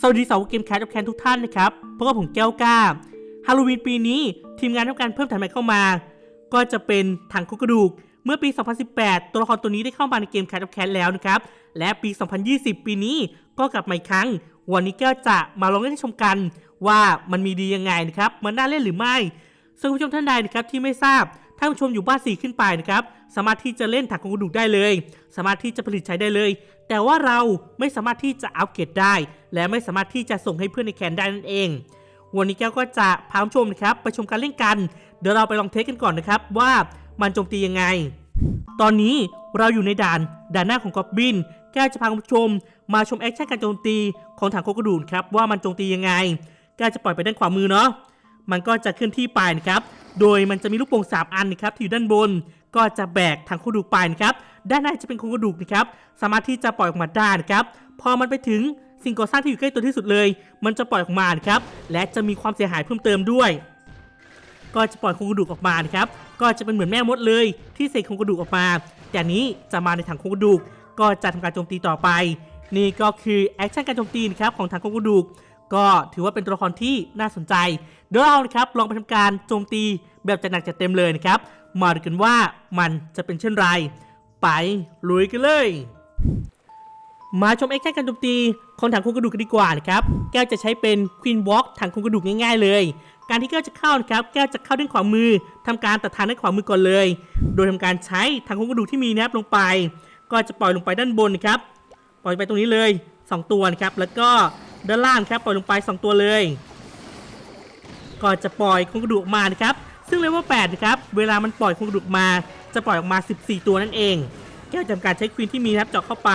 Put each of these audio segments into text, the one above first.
สวัสดีสาวเกมแคทกับแคนทุกท่านนะครับพบกับผมแก้วกล้าฮาโลวีนปีนี้ทีมงานทำการเพิ่มฐานใหม่เข้ามา ก็จะเป็นถังครงกระดูก เมื่อปี 2018 ตัวละครตัวนี้ได้เข้ามาในเกมแคทกับแคนแล้วนะครับ และปี 2020 ปีนี้ก็กลับมาอีกครั้ง วันนี้แก้วจะมาลองเล่นชมกัน ว่ามันมีดียังไงนะครับ มันน่าเล่นหรือไม่ซึ่งผู้ชมท่านใดนะครับที่ไม่ทราบ ถ้าผู้ชมอยู่บ้านสี่ขึ้นไปนะครับ สามารถที่จะเล่นถังของกระดูกได้เลย สามารถที่จะผลิตใช้ได้เลย แต่ว่าเราไม่สามารถที่จะอัปเกรดได้ และไม่สามารถที่จะส่งให้เพื่อนในแคนได้นั่นเอง วันนี้แก้วก็จะพาผู้ชมนะครับไปชมการเล่นกัน เดี๋ยวเราไปลองเทสกันก่อนนะครับว่ามันโจมตียังไง ตอนนี้เราอยู่ในด่านด่านหน้าของกอบบิน แก้วจะพาคุณผู้ชม มาชมแอคชั่นการโจมตีของถังโคกระดูนครับว่ามันโจมตียังไง แก้วจะปล่อยไปด้านขวามือเนาะ มันก็จะเคลื่อนที่ไปนะครับ โดยมันจะมีลูกโป่งสามอันนะครับที่อยู่ด้านบน ก็จะแบกถังโคกระดูกไปนะครับ ด้านในจะเป็นโครงกระดูกนะครับ สามารถที่จะปล่อยออกมาได้นะครับ พอมันไปถึงสิ่งก่อสร้างที่อยู่ใกล้ตัวที่สุดเลย มันจะปล่อยออกมานะครับ และจะมีความเสียหายเพิ่มเติมด้วย ก็จะปล่อยโครงกระดูกออกมานะครับ ก็จะเป็นเหมือนแม่มดเลย ที่เสกโครงกระดูกออกมา แต่นี้จะมาในถังโครงกระดูก ก็จะทำการโจมตีต่อไป นี่ก็คือแอคชั่นการโจมตีนะครับของถังโครงกระดูก ก็ถือว่าเป็นตัวละครที่น่าสนใจ เดี๋ยวเรานะครับลองไปทำการโจมตีแบบจัดหนักจัดเต็มเลยนะครับมาดูกันว่ามันจะเป็นเช่นไร ไปลุยกันเลย มาชมแอคชั่นการโจมตีของถังโครงกระดูกกันดีกว่านะครับ แก้วจะใช้เป็นควีนวอล์กถังโครงกระดูกง่ายๆเลย การที่แก้วจะเข้านะครับ แก้วจะเข้าด้านขวามือทำการตัดทางด้านขวามือก่อนเลย โดยทำการใช้ถังโครงกระดูกที่มีนะครับลงไป ก็จะปล่อยลงไปด้านบนนะครับ ปล่อยไปตรงนี้เลย 2 ตัวนะครับ แล้วก็ด้านล่างครับปล่อยลงไป 2 ตัวเลย ก็จะปล่อยโครงกระดูกมานะครับ ซึ่งเลเวล8นะครับ เวลามันปล่อยครงกระดูกมา จะปล่อยออกมา 14 ตัวนั่นเอง แก้วจำการใช้ควีนที่มีนะครับเจาะเข้าไป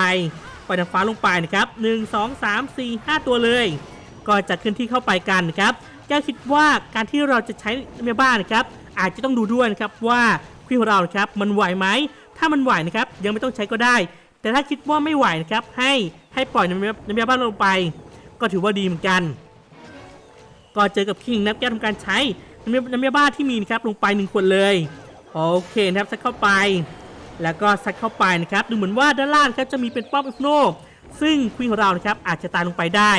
ปล่อยทางฟ้าลงไปนะครับ 1 2 3 4 5 ตัวเลย ก็จะเคลื่อนที่เข้าไปกันนะครับ แก้วคิดว่าการที่เราจะใช้เมียบ้านนะครับ อาจจะต้องดูด้วยนะครับว่าควีนของเราครับมันไหวไหม ถ้ามันไหวนะครับยังไม่ต้องใช้ก็ได้ แต่ถ้าคิดว่าไม่ไหวนะครับให้ให้ปล่อยในเมในเมบ้านลงไป ก็ถือว่าดีเหมือนกัน ก็เจอกับคิงนนับแก้วทำการใช้ น้ำยาน้ำยาบ้าที่มีนะครับลงไปหนึ่งขวดเลยโอเคนะครับซัดเข้าไป แล้วก็ซัดเข้าไปนะครับดูเหมือนว่าด้านล่างครับจะมีเป็นป้อมอิฟโนซึ่งควีนของเรานะครับอาจจะตายลงไปได้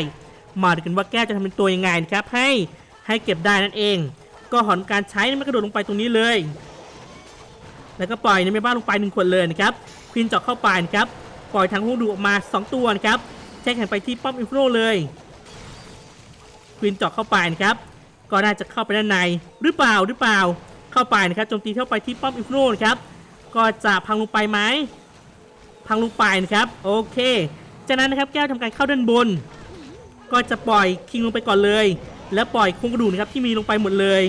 มาดูกันว่าแก้จะทำเป็นตัวยังไงนะครับให้ให้เก็บได้นั่นเอง ก็หอนการใช้มันกระโดดลงไปตรงนี้เลย แล้วก็ปล่อยน้ำยาบ้าลงไปหนึ่งขวดเลยนะครับควีนเจาะเข้าไปนะครับปล่อยทางหูดูออกมา 2 ตัวนะครับแจ้งแข่งไปที่ป้อมอิฟโนเลยควีนเจาะเข้าไปนะครับ ก็น่าจะเข้าไปด้านในหรือเปล่าหรือเปล่า เข้าไปนะครับโจมตีเข้าไปที่ป้อมอิฟโนนะครับก็จะพังลงไปไหมพังลงไปนะครับโอเค จากนั้นนะครับแก้วทำการเข้าด้านบน ก็จะปล่อยคิงลงไปก่อนเลย แล้วปล่อยโครงกระดูกนะครับที่มีลงไปหมดเลย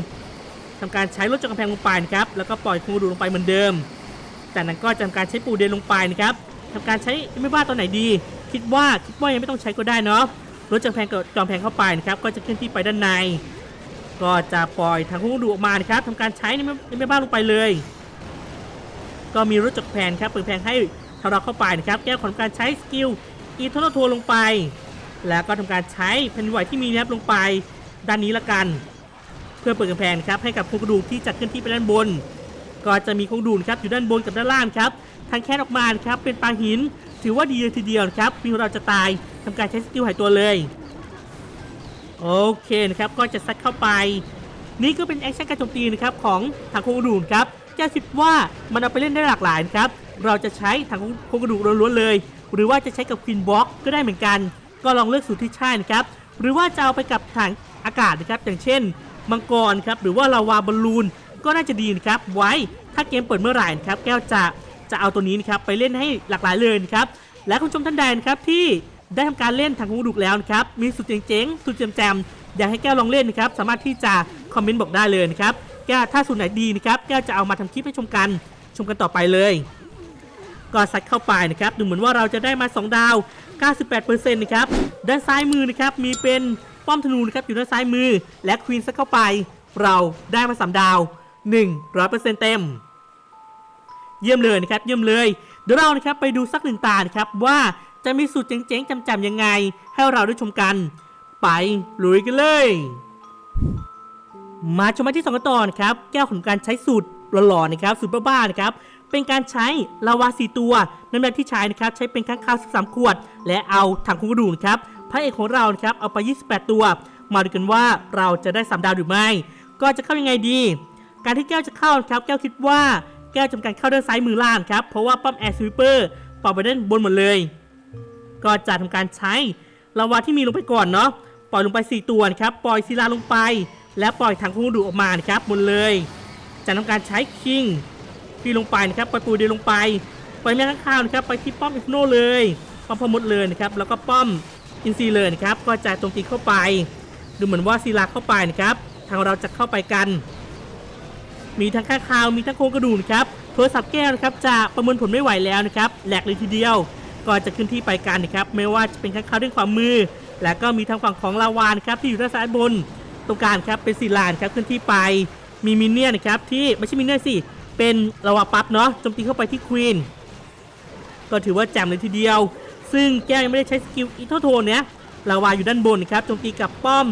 ทำการใช้รถจักรกำแพงลงไปนะครับแล้วก็ปล่อยโครงกระดูกลงไปเหมือนเดิม จากนั้นก็จะทำการใช้ปูเดนลงไปนะครับทำการใช้ไม่ว่าตัวไหนดี คิดว่าคิดว่ายังไม่ต้องใช้ก็ได้เนาะรถจักรแพงกับจอมแพงเข้าไปนะครับก็จะเคลื่อนที่ไปด้านใน ก็จะปล่อยทางหุ้นดูออกมานะครับทำการใช้ในแม่ในแม่บ้านลงไปเลย ก็มีรถจักรแพงครับเปิดแพงให้ทาเราเข้าไปนะครับ แก้ของการใช้สกิลอีทอร์โทลงไป แล้วก็ทำการใช้แผ่นไหวที่มีนะครับลงไปด้านนี้ละกัน เพื่อเปิดกำแพงนครับให้กับโครงกระดูกที่จะเคลื่อนที่ไปด้านบน ก็จะมีโครงกระดูกครับอยู่ด้านบนกับด้านล่างครับทางแคสออกมาครับเป็นปลาหิน ถือว่าดีเลยทีเดียวครับมีเราจะตายทำการใช้สกิลหายตัวเลย โอเคนะครับก็จะซัดเข้าไป นี่ก็เป็นแอคชั่นการโจมตีนะครับของถังโครงกระดูกครับแก้วคิดว่ามันเอาไปเล่นได้หลากหลายนะครับเราจะใช้ถังโครงกระดูกล้วนๆเลย หรือว่าจะใช้กับควินบล็อกก็ได้เหมือนกัน ก็ลองเลือกสูตรที่ใช่นะครับหรือว่าจะเอาไปกับถังอากาศนะครับอย่างเช่น มังกรครับหรือว่าลาวาบอลลูนก็น่าจะดีนะครับไว้ถ้าเกมเปิดเมื่อไหร่นะครับแก้วจะจะเอาตัวนี้นะครับไปเล่นให้หลากหลายเลยนะครับและคุณผู้ชมท่านใดนะครับที่ ได้ทำการเล่นทางหูดุกแล้วนะครับมีสุดเจ๋งๆสุดแจมๆอยากให้แก้วลองเล่นนะครับสามารถที่จะคอมเมนต์บอกได้เลยนะครับแก้วถ้าสูตรไหนดีนะครับแก้วจะเอามาทำคลิปให้ชมกันชมกันต่อไปเลยก็ซัดเข้าไปนะครับดูเหมือนว่าเราจะได้มา 2 ดาว 98%นะครับด้านซ้ายมือนะครับมีเป็นป้อมธนูนะครับอยู่ด้านซ้ายมือ และควีนซัดเข้าไป เราได้มา 3 ดาว 100%เต็ม เยี่ยมเลยนะครับเยี่ยมเลย เดี๋ยวเรานะครับไปดูสักหนึ่งตานะครับว่า จะมีสูตรเจ๋งๆจำๆยังไง ให้เราได้ชมกัน ไปลุยกันเลย มาชมมาที่สองกันต่อนะครับ แก้วของการใช้สูตรหล่อๆนะครับ สูตรบ้าๆนะครับ เป็นการใช้ลาวาสีตัวน้ำยาที่ใช้นะครับ ใช้เป็นค้างคาว13 ขวด และเอาถังครงกระดูกนะครับพระเอกของเราครับเอาไป 28 ตัว มาดูกันว่าเราจะได้ 3 ดาวหรือไม่ ก็จะเข้ายังไงดี การที่แก้วจะเข้าครับ แก้วคิดว่าแก้วจำการเข้าด้านซ้ายมือล่างครับ เพราะว่าป้อมแอร์สวิปเปอร์ปอยไปด้านบนหมดเลย ก็จะทำการใช้ลาวาที่มีลงไปก่อนเนาะปล่อยลงไป 4 ตัวนะครับปล่อยศิลาลงไป และปล่อยถังคงดูออกมานะครับหมดเลยจะทำการใช้คิงที่ลงไปนะครับปล่อยปูเดียวลงไปปล่อยแม่ข้างข้าวนะครับไปที่ป้อมอิฟโนเลยป้อมพมดเลยนะครับแล้วก็ป้อมอินซีเลยนะครับก็จะโจมตีเข้าไป ดูเหมือนว่าศิลาเข้าไปนะครับทางเราจะเข้าไปกัน มีทั้งข้างคาวมีทั้งโครงกระดูกนะครับโทรศัพท์แก้วนะครับจะประเมินผลไม่ไหวแล้วนะครับแหลกเลยทีเดียว ก็จะขึ้นที่ไปกันนะครับไม่ว่าจะเป็นข้างคาวด้วยความมือ และก็มีทางฝั่งของลาวานครับที่อยู่ด้านซ้ายบนตรงกลางครับเป็นศิลานครับขึ้นที่ไป มีมินเนี่ยนะครับที่ไม่ใช่มินเนี่ยสิเป็นลาวาปั๊บเนาะโจมตีเข้าไปที่ควีนก็ถือว่าแจ่มเลยทีเดียว ซึ่งแก้วยังไม่ได้ใช้สกิลอีโทโทนเนี้ยลาวาอยู่ด้านบนนะครับโจมตีกับป้อม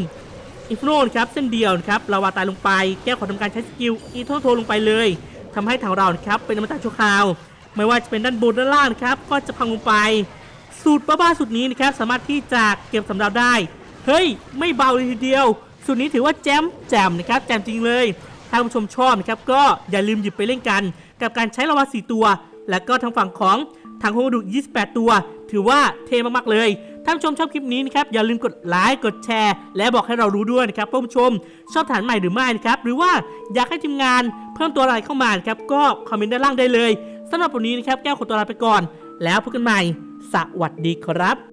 อินฟโนนครับเส้นเดียวนะครับลาวาตายลงไป แก้วขอทำการใช้สกิลอีโทโทนลงไปเลยทำให้ทางเรานะครับเป็นอมตะชั่วคราว ไม่ว่าจะเป็นด้านบนด้านล่างนะครับก็จะพังลงไป สูตรบ้าๆสูตรนี้นะครับสามารถที่จะเก็บสำรับได้ เฮ้ย ไม่เบาเลยทีเดียว สูตรนี้ถือว่าแจมแจมนะครับแจมจริงเลยถ้าผู้ชมชอบนะครับก็อย่าลืมหยิบไปเล่นกัน กับการใช้ลาวา4ตัว และก็ทางฝั่งของทางโฮมดู28 ตัว ถือว่าเท่มากๆเลยท่านผู้ชมชอบคลิปนี้นะครับอย่าลืมกดไลค์กดแชร์ และบอกให้เรารู้ด้วยนะครับท่านผู้ชม ชอบฐานใหม่หรือไม่นะครับหรือว่าอยากให้ทีมงานเพิ่มตัวอะไรเข้ามานะครับก็คอมเมนต์ด้านล่างได้เลย สำหรับวันนี้นะครับแก้วขอตัวลาไปก่อน แล้วพบกันใหม่ สวัสดีครับ